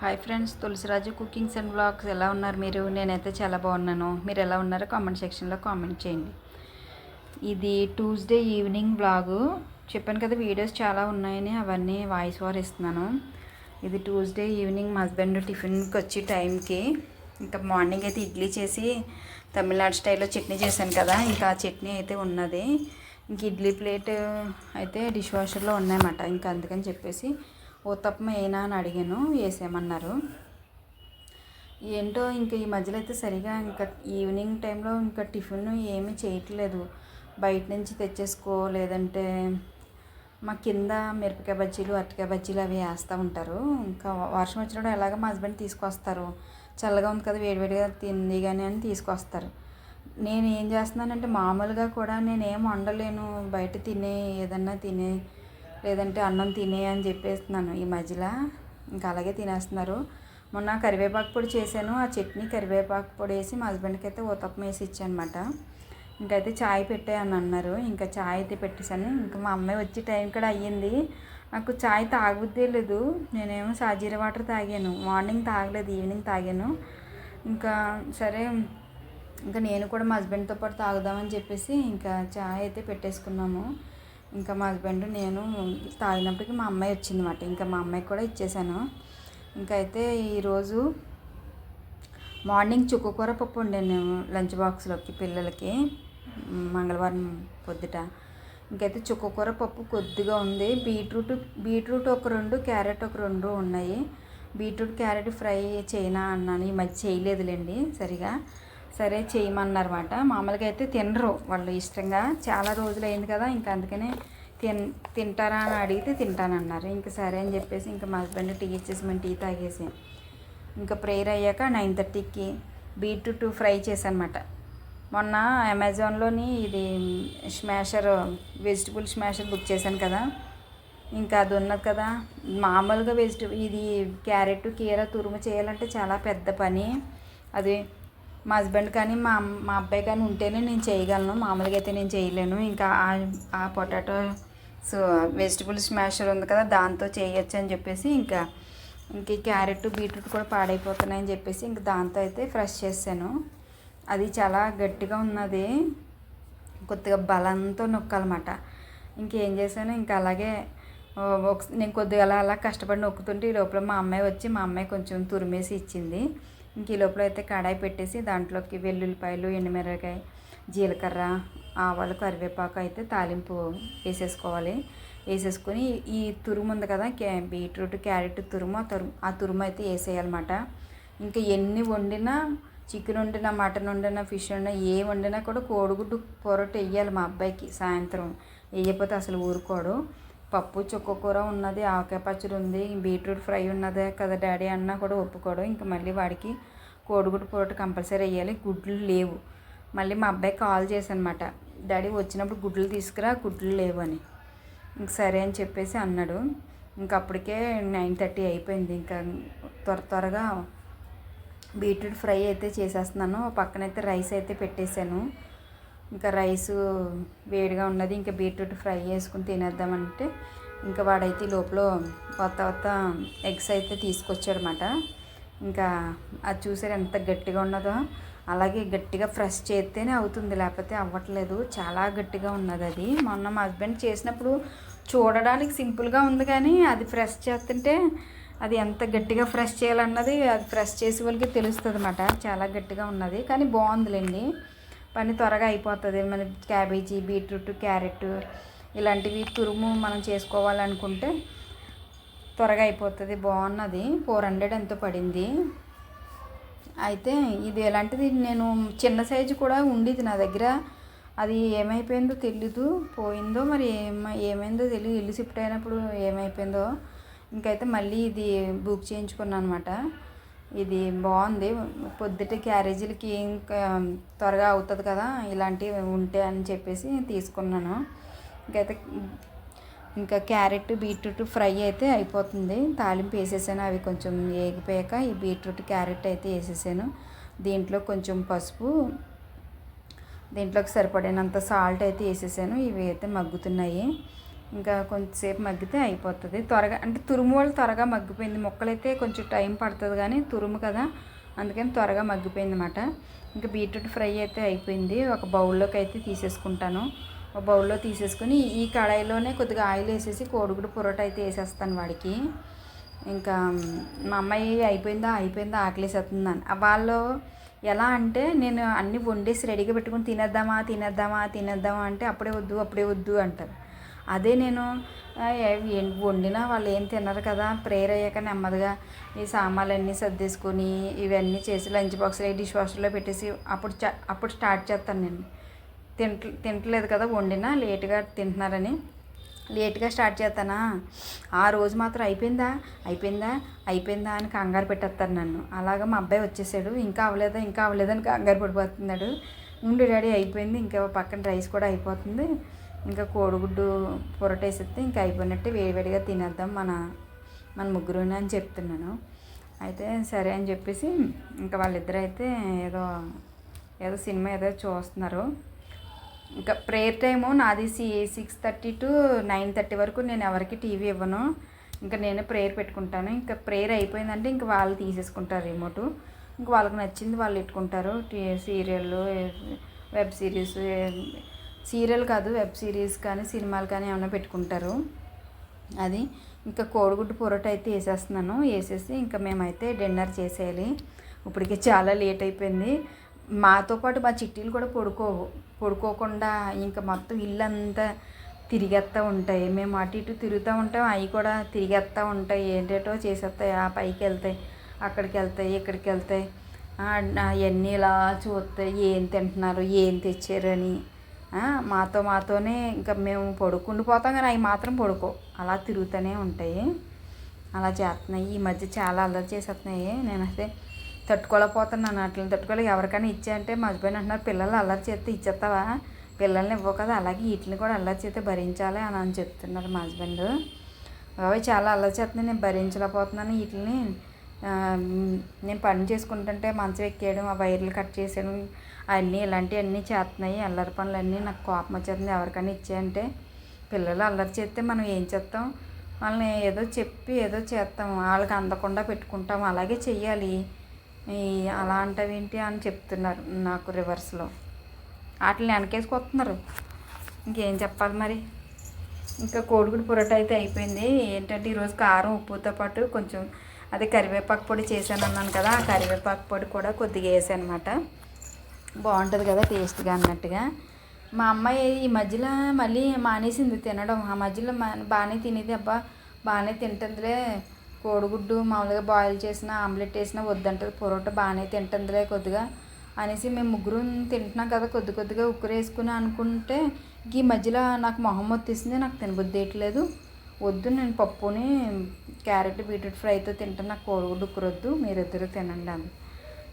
Hi friends Tulasiraju cookings and blogs ఎలా ఉన్నారు మీరు? నేనైతే చాలా బాగున్నాను. మీరు ఎలా ఉన్నారో కామెంట్ సెక్షన్లో కామెంట్ చేయండి. ఇది ట్యూస్డే ఈవినింగ్ బ్లాగు చెప్పాను కదా వీడియోస్ చాలా ఉన్నాయని అవన్నీ వాయిస్ ఓవర్ ఇస్తున్నాను. ఇది ట్యూస్డే ఈవినింగ్ మా హస్బెండ్ టిఫిన్కి వచ్చి టైంకి ఇంకా మార్నింగ్ అయితే ఇడ్లీ చేసి తమిళనాడు స్టైల్లో చట్నీ చేశాను కదా ఇంకా ఆ చట్నీ అయితే ఉన్నది. ఇంక ఇడ్లీ ప్లేట్ అయితే డిష్ వాషర్లో ఉన్నాయన్నమాట. ఇంకా అందుకని చెప్పేసి ఊతప్పం వేయనా అని అడిగాను వేసేయమన్నారు. ఏంటో ఇంకా ఈ మధ్యలో అయితే సరిగా ఇంకా ఈవినింగ్ టైంలో ఇంకా టిఫిన్ ఏమీ చేయట్లేదు. బయట నుంచి తెచ్చేసుకో లేదంటే మా కింద మిరపకాయ బజ్జీలు అరటికాయ బజ్జీలు అవి వేస్తూ ఉంటారు. ఇంకా వర్షం వచ్చినప్పుడు ఎలాగ మా హస్బెండ్ తీసుకొస్తారు. చల్లగా ఉంది కదా వేడివేడిగా తింది కానీ అని తీసుకొస్తారు. నేను ఏం చేస్తున్నానంటే మామూలుగా కూడా నేనేం వండలేను. బయట తినే ఏదన్నా తినే లేదంటే అన్నం తినే అని చెప్పేస్తున్నాను ఈ మధ్యలో. ఇంకా అలాగే తినేస్తున్నారు. మొన్న కరివేపాకు పొడి చేశాను. ఆ చట్నీ కరివేపాకు పొడి వేసి మా హస్బెండ్కి అయితే ఉతప్పం వేసి ఇచ్చానమాట. ఇంకైతే చాయ్ పెట్టే అని అన్నారు. ఇంకా చాయ్ అయితే పెట్టేశాను. ఇంకా మా అమ్మాయి వచ్చే టైం కూడా అయ్యింది. నాకు చాయ్ తాగుద్దే లేదు. నేనేమో సాజీర వాటర్ తాగాను. మార్నింగ్ తాగలేదు ఈవినింగ్ తాగాను. ఇంకా సరే ఇంకా నేను కూడా మా హస్బెండ్తో పాటు తాగుదామని చెప్పేసి ఇంకా చాయ్ అయితే పెట్టేసుకున్నాము. ఇంకా మా హస్బెండ్ నేను తాగినప్పటికి మా అమ్మాయి వచ్చింది అనమాట ఇంకా మా అమ్మాయికి కూడా ఇచ్చేసాను. ఇంకా అయితే ఈరోజు మార్నింగ్ చుక్కకూర పప్పు వండాను లంచ్ బాక్స్లోకి పిల్లలకి మంగళవారం పొద్దుట. ఇంకైతే చుక్కకూర పప్పు కొద్దిగా ఉంది. బీట్రూట్ బీట్రూట్ ఒక రెండు క్యారెట్ ఒక రెండు ఉన్నాయి. బీట్రూట్ క్యారెట్ ఫ్రై చేయనా అన్నాను. ఈ మధ్య చేయలేదులేండి సరిగా. సరే చేయమన్నారన్నమాట. మామూలుగా అయితే తినరు వాళ్ళు ఇష్టంగా. చాలా రోజులు అయింది కదా ఇంకా అందుకనే తిన్ తింటారా అని అడిగితే తింటానన్నారు. ఇంకా సరే అని చెప్పేసి ఇంకా మా హస్బెండ్ టీ ఇచ్చేసి మేము టీ తాగేసి. ఇంకా ప్రేయర్ అయ్యాక నైన్ థర్టీకి బీట్రూట్ ఫ్రై చేశానమాట మొన్న అమెజాన్లోని ఇది స్మాషర్ వెజిటబుల్ స్మాషర్ బుక్ చేశాను కదా. ఇంకా అది ఉన్నది కదా. మామూలుగా వెజిటబుల్ ఇది క్యారెట్ కీర తురుము చేయాలంటే చాలా పెద్ద పని. అది మా హస్బెండ్ కానీ మా మా అబ్బాయి కానీ ఉంటేనే నేను చేయగలను. మామూలుగా అయితే నేను చేయలేను. ఇంకా ఆ పొటాటో సో వెజిటబుల్ స్మాషర్ ఉంది కదా దాంతో చేయొచ్చు అని చెప్పేసి ఇంకా ఇంక క్యారెట్ బీట్రూట్ కూడా పాడైపోతున్నాయని చెప్పేసి ఇంక దాంతో అయితే ఫ్రెష్ చేశాను. అది చాలా గట్టిగా ఉన్నది. కొద్దిగా బలంతో నొక్కాలన్నమాట. ఇంకేం చేశాను? ఇంకా అలాగే ఒక నేను కొద్దిగా అలా అలా కష్టపడి నొక్కుతుంటే ఈ లోపల మా అమ్మాయి వచ్చి మా అమ్మాయి కొంచెం తురిమేసి ఇచ్చింది. ఇంక ఈ లోపల అయితే కడాయి పెట్టేసి దాంట్లోకి వెల్లుల్లిపాయలు ఎండుమిరకాయ జీలకర్ర ఆవాలు కరివేపాకు అయితే తాలింపు వేసేసుకోవాలి. వేసేసుకొని ఈ తురుము ఉంది కదా క్యా బీట్రూట్ క్యారెట్ తురుము ఆ తురుము ఆ తురుము అయితే వేసేయాలన్నమాట. ఇంకా ఎన్ని వండినా చికెన్ వండినా మటన్ వండినా ఫిష్ వండినా ఏ వండినా కూడా కోడిగుడ్డు పొరటు వేయాలి మా అబ్బాయికి సాయంత్రం. వేయకపోతే అసలు ఊరుకోడు. పప్పు చుక్కకూర ఉన్నది ఆవకాయ పచ్చడి ఉంది బీట్రూట్ ఫ్రై ఉన్నదే కదా డాడీ అన్నా కూడా ఒప్పుకోడు. ఇంకా మళ్ళీ వాడికి కోడిగుడ్డు పొరట కంపల్సరీ వేయాలి. గుడ్లు లేవు. మళ్ళీ మా అబ్బాయి కాల్ చేశానమాట. డాడీ వచ్చినప్పుడు గుడ్లు తీసుకురా గుడ్లు లేవు అని. ఇంక సరే అని చెప్పేసి అన్నాడు. ఇంక అప్పటికే నైన్ థర్టీ అయిపోయింది. ఇంకా త్వర త్వరగా బీట్రూట్ ఫ్రై అయితే చేసేస్తున్నాను. పక్కనైతే రైస్ అయితే పెట్టేశాను. ఇంకా రైస్ వేడిగా ఉన్నది ఇంకా బీట్రూట్ ఫ్రై చేసుకుని తినేద్దామంటే ఇంకా వాడైతే లోపల కొత్త కొత్త ఎగ్స్ అయితే తీసుకొచ్చాడనమాట ఇంకా అది చూసారు ఎంత గట్టిగా ఉన్నదో. అలాగే గట్టిగా ఫ్రెష్ చేస్తేనే అవుతుంది లేకపోతే అవ్వట్లేదు. చాలా గట్టిగా ఉన్నది అది. మొన్న మా హస్బెండ్ చేసినప్పుడు చూడడానికి సింపుల్గా ఉంది కానీ అది ఫ్రెష్ చేస్తుంటే అది ఎంత గట్టిగా ఫ్రెష్ చేయాలన్నది అది ఫ్రెష్ చేసే వాళ్ళకి తెలుస్తుంది అన్నమాట చాలా గట్టిగా ఉన్నది కానీ బాగుందిలేండి. పని త్వరగా అయిపోతుంది. మన క్యాబేజీ బీట్రూట్ క్యారెట్ ఇలాంటివి తురుము మనం చేసుకోవాలనుకుంటే త్వరగా అయిపోతుంది. బాగున్నది. ఫోర్ హండ్రెడ్ ఎంతో పడింది. అయితే ఇది ఎలాంటిది? నేను చిన్న సైజు కూడా ఉండేది నా దగ్గర. అది ఏమైపోయిందో తెలీదు. పోయిందో మరి ఏమై ఏమైందో తెలియదు ఇల్లు షిఫ్ట్ అయినప్పుడు ఏమైపోయిందో. ఇంకైతే మళ్ళీ ఇది బుక్ చేయించుకున్నాను అనమాట ఇది బాగుంది. పొద్దుట క్యారేజీలకి ఇంకా త్వరగా అవుతుంది కదా ఇలాంటివి ఉంటే అని చెప్పేసి తీసుకున్నాను. ఇంకైతే ఇంకా క్యారెట్ బీట్రూట్ ఫ్రై అయితే అయిపోతుంది. తాలింపు వేసేసాను అవి కొంచెం ఏగిపోయాక ఈ బీట్రూట్ క్యారెట్ అయితే వేసేసాను. దీంట్లో కొంచెం పసుపు దీంట్లోకి సరిపడినంత సాల్ట్ అయితే వేసేసాను. ఇవి అయితే మగ్గుతున్నాయి. ఇంకా కొంచెంసేపు మగ్గితే అయిపోతుంది. త్వరగా అంటే తురుము వాళ్ళు త్వరగా మగ్గిపోయింది. మొక్కలైతే కొంచెం టైం పడుతుంది కానీ తురుము కదా అందుకని త్వరగా మగ్గిపోయింది అనమాట ఇంకా బీట్రూట్ ఫ్రై అయితే అయిపోయింది. ఒక బౌల్లోకి అయితే తీసేసుకుంటాను. ఒక బౌల్లో తీసేసుకొని ఈ కడాయిలోనే కొద్దిగా ఆయిల్ వేసేసి కోడిగుడు పొరోటా అయితే వేసేస్తాను వాడికి. ఇంకా మా అమ్మాయి అయిపోయిందా? అయిపోయిందా? ఆకలేసేస్తుందని. వాళ్ళు ఎలా అంటే నేను అన్నీ వండేసి రెడీగా పెట్టుకుని తినేద్దామా తినేద్దామా తినేద్దామా అంటే అప్పుడే వద్దు అప్పుడే వద్దు అంటారు. అదే నేను వండినా వాళ్ళు ఏం తినరు కదా. ప్రేయర్ అయ్యాక నెమ్మదిగా ఈ సామాన్లన్నీ సర్దేసుకొని ఇవన్నీ చేసి లంచ్ బాక్స్లో డిష్ వాషర్లో పెట్టేసి అప్పుడు అప్పుడు స్టార్ట్ చేస్తాను నేను. తింట తింటలేదు కదా వండినా లేట్గా తింటున్నారని. లేట్గా స్టార్ట్ చేస్తానా? ఆ రోజు మాత్రం అయిపోయిందా? అయిపోయిందా? అయిపోయిందా అని కంగారు పెట్టేస్తారు నన్ను. అలాగా మా అబ్బాయి వచ్చేసాడు. ఇంకా అవ్వలేదా? ఇంకా అవ్వలేదని కంగారు పడిపోతున్నాడు. ఉండి డాడీ అయిపోయింది. ఇంకా పక్కన రైస్ కూడా అయిపోతుంది. ఇంకా కోడిగుడ్డు పొరటేసిస్తే ఇంకా అయిపోయినట్టు వేడివేడిగా తినేద్దాం మన మన ముగ్గురుని అని చెప్తున్నాను. అయితే సరే అని చెప్పేసి ఇంకా వాళ్ళిద్దరు అయితే ఏదో ఏదో సినిమా ఏదో చూస్తున్నారు. ఇంకా ప్రేయర్ టైము నాది C six thirty to nine thirty వరకు నేను ఎవరికి టీవీ ఇవ్వను. ఇంకా నేనే ప్రేయర్ పెట్టుకుంటాను. ఇంకా ప్రేయర్ అయిపోయిందంటే ఇంకా వాళ్ళు తీసేసుకుంటారు రిమోటు ఇంకా వాళ్ళకి నచ్చింది వాళ్ళు పెట్టుకుంటారు టీ వెబ్ సిరీస్ సీరియల్ కాదు వెబ్ సిరీస్ కానీ సినిమాలు కానీ ఏమైనా పెట్టుకుంటారు. అది ఇంకా కోడిగుడ్డు పొరట అయితే వేసేస్తున్నాను. వేసేసి ఇంకా మేమైతే డిన్నర్ చేసేయాలి. ఇప్పటికే చాలా లేట్ అయిపోయింది. మాతో పాటు మా చిట్టీలు కూడా పడుకోవు. పడుకోకుండా ఇంకా మొత్తం ఇల్లంతా తిరిగేస్తూ ఉంటాయి. మేము అటు ఇటు తిరుగుతూ ఉంటాం. అవి కూడా తిరిగేస్తూ ఉంటాయి. ఏంటేటో చేసేస్తాయి. ఆ పైకి వెళ్తాయి అక్కడికి వెళ్తాయి ఇక్కడికి వెళ్తాయి. అవన్నీ ఇలా చూస్తాయి. ఏం తింటున్నారు? ఏం తెచ్చారని మాతో మాతోనే ఇంకా మేము పడుకుండిపోతాం కానీ అవి మాత్రం పడుకో. అలా తిరుగుతూనే ఉంటాయి. అలా చేస్తున్నాయి. ఈ మధ్య చాలా అల్లరి చేసేస్తున్నాయి. నేనైతే తట్టుకోలేకపోతున్నాను అట్లా తట్టుకోలేక ఎవరికైనా ఇచ్చే అంటే మా హస్బెండ్ అంటున్నారు పిల్లలు అల్లరి చేస్తే ఇచ్చేస్తావా? పిల్లల్ని ఇవ్వవు కదా. అలాగే వీటిని కూడా అల్లరి చేస్తే భరించాలి అని అని చెప్తున్నారు మా హస్బెండ్. అవి చాలా అల్లరి చేస్తున్నాయి. నేను భరించలేకపోతున్నాను వీటిని. నేను పని చేసుకుంటుంటే మంచం ఎక్కేయడం ఆ వైర్లు కట్ చేసేయడం అవన్నీ ఇలాంటివన్నీ చేస్తున్నాయి అల్లరి పనులన్నీ నాకు కోపం వచ్చేస్తుంది. ఎవరికైనా ఇచ్చాయంటే పిల్లలు అల్లరి చేస్తే మనం ఏం చేస్తాం వాళ్ళని ఏదో చెప్పి ఏదో చేస్తాం వాళ్ళకి అందకుండా పెట్టుకుంటాం. అలాగే చెయ్యాలి. అలాంటివేంటి అని చెప్తున్నారు నాకు రివర్స్లో. వాటిని వెనకేసుకొస్తున్నారు ఇంకేం చెప్పాలి మరి? ఇంకా కోడిగుడి పొరట అయితే అయిపోయింది. ఏంటంటే ఈరోజు కారం ఉప్పుతో పాటు కొంచెం అదే కరివేపాకు పొడి చేశాను అన్నాను కదా. ఆ కరివేపాకు పొడి కూడా కొద్దిగా వేసాను అనమాట బాగుంటుంది కదా టేస్ట్గా అన్నట్టుగా. మా అమ్మాయి ఈ మధ్యలో మళ్ళీ మానేసింది తినడం. ఆ మధ్యలో బాగానే తినేది. అబ్బా బాగానే తింటుందిలే. కోడిగుడ్డు మామూలుగా బాయిల్ చేసిన ఆమ్లెట్ వేసినా వద్దంటది. పొరోటా బాగానే తింటుందిలే కొద్దిగా అనేసి మేము ముగ్గురు తింటున్నాం కదా కొద్ది కొద్దిగా ఉక్కురు వేసుకుని అనుకుంటే ఈ మధ్యలో నాకు మొహం వచ్చేసింది నాకు తినబుద్ధి వేయట్లేదు వద్దు నేను పప్పుని క్యారెట్ బీట్రూట్ ఫ్రైతో తింటాను. నాకు కోడిగుడ్డు ఉక్కురొద్దు. మీరిద్దరూ తినండి అని.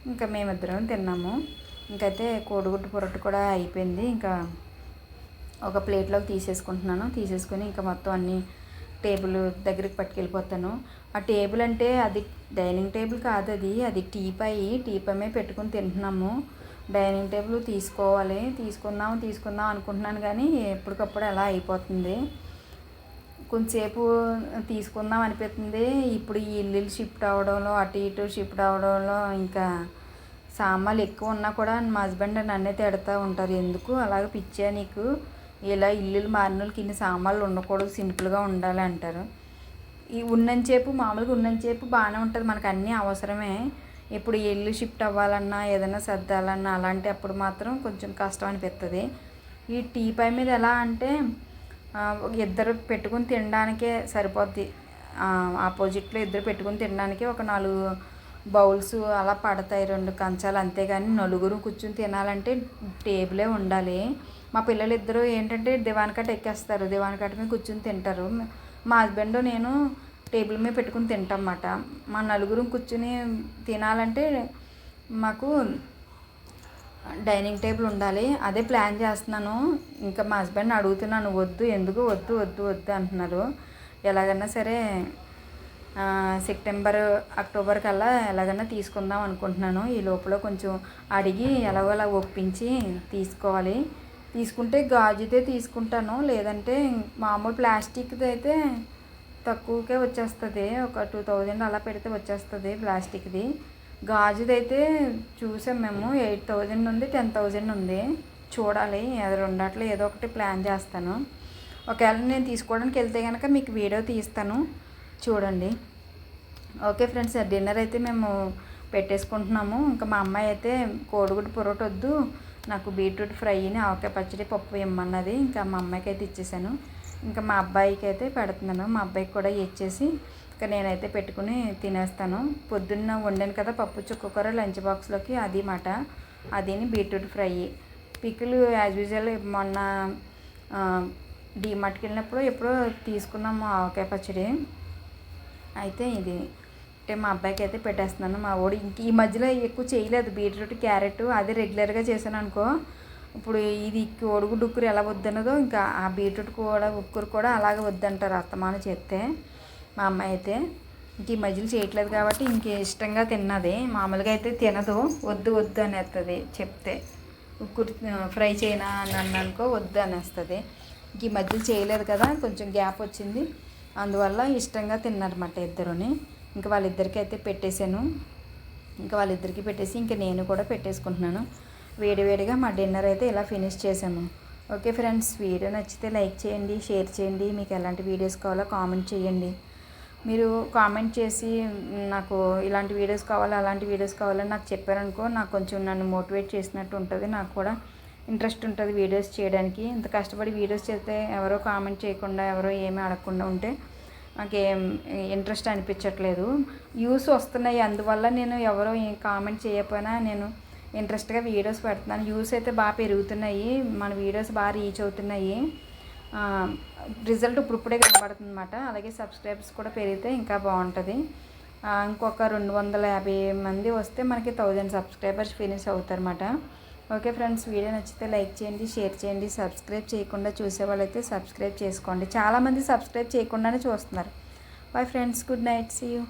ఇంకా మేమిద్దరం తిన్నాము. ఇంకైతే కోడిగుడ్డు పొరట్టు కూడా అయిపోయింది. ఇంకా ఒక ప్లేట్లోకి తీసేసుకుంటున్నాను. తీసేసుకొని ఇంకా మొత్తం అన్నీ టేబుల్ దగ్గరికి పట్టుకెళ్ళిపోతాను. ఆ టేబుల్ అంటే అది డైనింగ్ టేబుల్ కాదు అది. అది టీపాయి. టీపై పెట్టుకుని తింటున్నాము. డైనింగ్ టేబుల్ తీసుకోవాలి. తీసుకుందాం తీసుకుందాం అనుకుంటున్నాను కానీ ఎప్పటికప్పుడు అలా అయిపోతుంది. కొంచెంసేపు తీసుకుందాం అనిపిస్తుంది. ఇప్పుడు ఈ ఇల్లు షిఫ్ట్ అవ్వడంలో అటు ఇటు షిఫ్ట్ అవ్వడంలో ఇంకా సామాన్లు ఎక్కువ ఉన్నా కూడా మా హస్బెండ్ నన్నే తిడతా ఉంటారు. ఎందుకు? అలాగ పిచ్చా నీకు? ఇలా ఇల్లులు మారిన వాళ్ళకి ఇన్ని సామాన్లు ఉండకూడదు సింపుల్గా ఉండాలి అంటారు. ఈ ఉన్నంతసేపు మామూలుగా ఉన్నంతసేపు బాగానే ఉంటుంది. మనకు అన్నీ అవసరమే. ఇప్పుడు ఇల్లు షిఫ్ట్ అవ్వాలన్నా ఏదైనా సర్దాలన్నా అలాంటి అప్పుడు మాత్రం కొంచెం కష్టం అనిపిస్తుంది ఈ టీ పై మీద ఎలా అంటే ఇద్దరు పెట్టుకుని తినడానికే సరిపోద్ది. ఆపోజిట్లో ఇద్దరు పెట్టుకుని తినడానికి ఒక నాలుగు బౌల్స్ అలా పడతాయి రెండు కంచాలు అంతేగాని నలుగురు కూర్చుని తినాలంటే టేబులే ఉండాలి. మా పిల్లలు ఇద్దరు ఏంటంటే దివాన్ కట్ ఎక్కేస్తారు. దివాన్ కట్ మీద కూర్చుని తింటారు. మా హస్బెండ్ నేను టేబుల్ మీద పెట్టుకుని తింటామన్నమాట. మా నలుగురు కూర్చుని తినాలంటే మాకు డైనింగ్ టేబుల్ ఉండాలి. అదే ప్లాన్ చేస్తున్నాను. ఇంకా మా హస్బెండ్ అడుగుతున్నాను వద్దు ఎందుకు? వద్దు వద్దు వద్దు అంటున్నారు. ఎలాగైనా సరే సెప్టెంబర్ అక్టోబర్ కల్లా ఎలాగైనా తీసుకుందాం అనుకుంటున్నాను. ఈ లోపల కొంచెం అడిగి ఎలాగోలా ఒప్పించి తీసుకోవాలి. తీసుకుంటే గాజుదే తీసుకుంటాను. లేదంటే మామూలు ప్లాస్టిక్ది అయితే తక్కువకే వచ్చేస్తుంది. ఒక టూ థౌజండ్ అలా పెడితే వచ్చేస్తుంది ప్లాస్టిక్ది. గాజుది అయితే చూసాం మేము. ఎయిట్ థౌజండ్ ఉంది టెన్ థౌజండ్ ఉంది. చూడాలి. అది రెండాట్లో ఏదో ఒకటి ప్లాన్ చేస్తాను. ఒకవేళ నేను తీసుకోవడానికి వెళ్తే కనుక మీకు వీడియో తీస్తాను. చూడండి. ఓకే ఫ్రెండ్స్ డిన్నర్ అయితే మేము పెట్టేసుకుంటున్నాము. ఇంకా మా అమ్మాయి అయితే కోడిగుడ్డు పొరోట వద్దు నాకు బీట్రూట్ ఫ్రైని ఆవకాయ పచ్చడి పప్పు ఇమ్మన్నది. ఇంకా మా అమ్మాయికి అయితే ఇచ్చేసాను. ఇంకా మా అబ్బాయికి అయితే పెడుతున్నాను. మా అబ్బాయికి కూడా ఇచ్చేసి ఇంకా నేనైతే పెట్టుకుని తినేస్తాను. పొద్దున్న వండాను కదా పప్పు చుక్కకూర లంచ్ బాక్స్లోకి అది మాట. అదిని బీట్రూట్ ఫ్రై. పిక్కులు యాజ్ యూజువల్ మొన్న డీమార్ట్కి వెళ్ళినప్పుడు ఎప్పుడో తీసుకున్నాము ఆవకాయ పచ్చడి. అయితే ఇది అంటే మా అబ్బాయికి అయితే పెట్టేస్తున్నాను. మా ఓడి ఇంక ఈ మధ్యలో ఎక్కువ చేయలేదు. బీట్రూట్ క్యారెట్ అదే రెగ్యులర్గా చేశాను అనుకో. ఇప్పుడు ఇది ఒడుగు ఉక్కురు ఎలా వద్దన్నదో ఇంకా ఆ బీట్రూట్ కూడా ఉక్కురు కూడా అలాగే వద్దంటారు అత్తమాను చేస్తే మా అమ్మాయి అయితే. ఇంక ఈ మధ్యలో చేయట్లేదు కాబట్టి ఇంక ఇష్టంగా తిన్నది. మామూలుగా అయితే తినదు. వద్దు వద్దు అనేస్తుంది చెప్తే. ఉక్కురు ఫ్రై చేయనా అని అన్నానుకో వద్దు అనేస్తుంది. ఇంక ఈ మధ్యలో చేయలేదు కదా కొంచెం గ్యాప్ వచ్చింది. అందువల్ల ఇష్టంగా తిన్నారన్నమాట ఇద్దరుని. ఇంకా వాళ్ళిద్దరికి అయితే పెట్టేశాను. ఇంకా వాళ్ళిద్దరికి పెట్టేసి ఇంకా నేను కూడా పెట్టేసుకుంటున్నాను. వేడివేడిగా మా డిన్నర్ అయితే ఇలా ఫినిష్ చేశాము. ఓకే ఫ్రెండ్స్ వీడియో నచ్చితే లైక్ చేయండి షేర్ చేయండి. మీకు ఎలాంటి వీడియోస్ కావాలో కామెంట్ చేయండి. మీరు కామెంట్ చేసి నాకు ఇలాంటి వీడియోస్ కావాలి అలాంటి వీడియోస్ కావాలని నాకు చెప్పారనుకో నాకు కొంచెం నన్ను మోటివేట్ చేసినట్టు ఉంటుంది. నాకు కూడా ఇంట్రెస్ట్ ఉంటుంది వీడియోస్ చేయడానికి. ఇంత కష్టపడి వీడియోస్ చేస్తే ఎవరో కామెంట్ చేయకుండా ఎవరో ఏమీ అడగకుండా ఉంటే నాకు ఏం ఇంట్రెస్ట్ అనిపించట్లేదు. వ్యూస్ వస్తున్నాయి. అందువల్ల నేను ఎవరో కామెంట్ చేయకపోయినా నేను ఇంట్రెస్ట్గా వీడియోస్ పెడుతున్నాను. వ్యూస్ అయితే బాగా పెరుగుతున్నాయి. మన వీడియోస్ బాగా రీచ్ అవుతున్నాయి. రిజల్ట్ ఇప్పుడిప్పుడే కనబడుతుంది అనమాట అలాగే సబ్స్క్రైబర్స్ కూడా పెరిగితే ఇంకా బాగుంటుంది. ఇంకొక రెండు వందల యాభై మంది వస్తే మనకి థౌజండ్ సబ్స్క్రైబర్స్ ఫినిష్ అవుతారన్నమాట. ఓకే ఫ్రెండ్స్ వీడియో నచ్చితే లైక్ చేయండి షేర్ చేయండి సబ్స్క్రైబ్ చేయకుండా చూసే వాళ్ళైతే సబ్స్క్రైబ్ చేసుకోండి. చాలామంది సబ్స్క్రైబ్ చేయకుండానే చూస్తున్నారు. Bye friends good night see you